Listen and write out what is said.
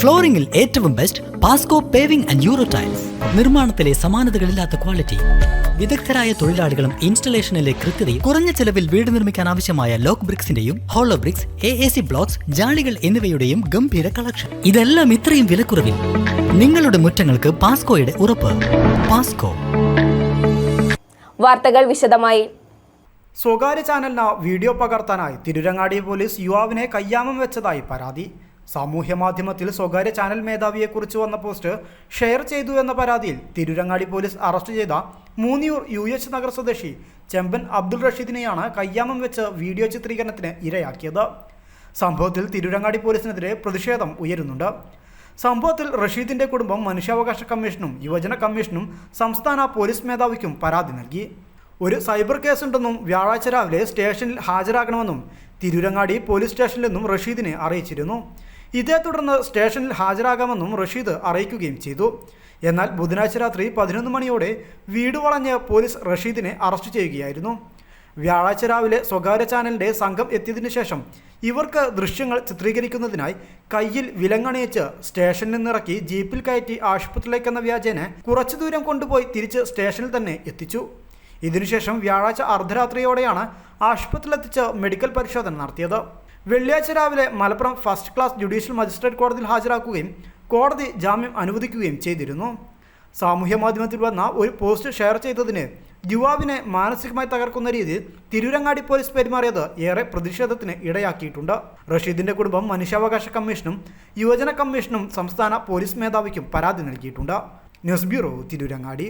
ഫ്ലോറിംഗിൽ ഏറ്റവും best Pasco paving and euro tiles നിർമ്മാണത്തിലെ സമാനതകളില്ലാത്ത ക്വാളിറ്റി വിദഗ്ധരായ തൊഴിലാളികളും ഇൻസ്റ്റലേഷനിലെ കൃത്യതയും കുറഞ്ഞ ചെലവിൽ വീട് നിർമ്മിക്കാൻ ആവശ്യമായ lock ബ്രിക്സിന്റെയും hollow bricks A A C blocks ജാളികൾ എന്നിവയുടെയും ഗംഭീര കളക്ഷൻ ഇതെല്ലാം ഇത്രയും വിലക്കുറവിൽ. നിങ്ങളുടെ മുറ്റങ്ങൾക്ക് പാസ്കോയുടെ ഉറപ്പ്. പാസ്കോ വാർത്തകൾ വിശദമായി. സ്വകാര്യ ചാനലിന് വീഡിയോ പകർത്താനായി തിരുരങ്ങാടി പോലീസ് യുവാവിനെ കയ്യാമം വെച്ചതായി പരാതി. സാമൂഹ്യ മാധ്യമത്തിൽ സ്വകാര്യ ചാനൽ മേധാവിയെക്കുറിച്ച് വന്ന പോസ്റ്റ് ഷെയർ ചെയ്തു എന്ന പരാതിയിൽ തിരുരങ്ങാടി പോലീസ് അറസ്റ്റ് ചെയ്ത മൂന്നിയൂർ യു എച്ച് നഗർ സ്വദേശി ചെമ്പൻ അബ്ദുൾ റഷീദിനെയാണ് കയ്യാമം വെച്ച് വീഡിയോ ചിത്രീകരണത്തിന് ഇരയാക്കിയത്. സംഭവത്തിൽ തിരുരങ്ങാടി പോലീസിനെതിരെ പ്രതിഷേധം ഉയരുന്നുണ്ട്. സംഭവത്തിൽ റഷീദിന്റെ കുടുംബം മനുഷ്യാവകാശ കമ്മീഷനും യുവജന കമ്മീഷനും സംസ്ഥാന പോലീസ് മേധാവിക്കും പരാതി നൽകി. ഒരു സൈബർ കേസുണ്ടെന്നും വ്യാഴാഴ്ച രാവിലെ സ്റ്റേഷനിൽ ഹാജരാകണമെന്നും തിരൂരങ്ങാടി പോലീസ് സ്റ്റേഷനിൽ നിന്നും റഷീദിനെ അറിയിച്ചിരുന്നു. ഇതേ തുടർന്ന് സ്റ്റേഷനിൽ ഹാജരാകാമെന്നും റഷീദ് അറിയിക്കുകയും ചെയ്തു. എന്നാൽ ബുധനാഴ്ച രാത്രി പതിനൊന്ന് മണിയോടെ വീട് വളഞ്ഞ് പോലീസ് റഷീദിനെ അറസ്റ്റ് ചെയ്യുകയായിരുന്നു. വ്യാഴാഴ്ച രാവിലെ സ്വകാര്യ ചാനലിന്റെ സംഘം എത്തിയതിനു ശേഷം ഇവർക്ക് ദൃശ്യങ്ങൾ ചിത്രീകരിക്കുന്നതിനായി കയ്യിൽ വിലങ്ങണിയിച്ച് സ്റ്റേഷനിൽ നിന്നിറക്കി ജീപ്പിൽ കയറ്റി ആശുപത്രിയിലേക്കെന്ന വ്യാജേനെ കുറച്ചു ദൂരം കൊണ്ടുപോയി തിരിച്ച് സ്റ്റേഷനിൽ തന്നെ എത്തിച്ചു. ഇതിനുശേഷം വ്യാഴാഴ്ച അർദ്ധരാത്രിയോടെയാണ് ആശുപത്രിയിലെത്തിച്ച് മെഡിക്കൽ പരിശോധന നടത്തിയത്. വെള്ളിയാഴ്ച രാവിലെ Malappuram first class judicial magistrate കോടതിയിൽ ഹാജരാക്കുകയും കോടതി ജാമ്യം അനുവദിക്കുകയും ചെയ്തിരുന്നു. സാമൂഹ്യ മാധ്യമത്തിൽ വന്ന ഒരു പോസ്റ്റ് ഷെയർ ചെയ്തതിന് യുവാവിനെ മാനസികമായി തകർക്കുന്ന രീതിയിൽ തിരൂരങ്ങാടി പോലീസ് പെരുമാറിയത് ഏറെ പ്രതിഷേധത്തിന് ഇടയാക്കിയിട്ടുണ്ട്. റഷീദിന്റെ കുടുംബം മനുഷ്യാവകാശ കമ്മീഷനും യുവജന കമ്മീഷനും സംസ്ഥാന പോലീസ് മേധാവിക്കും പരാതി നൽകിയിട്ടുണ്ട്. News bureau Tirurangadi.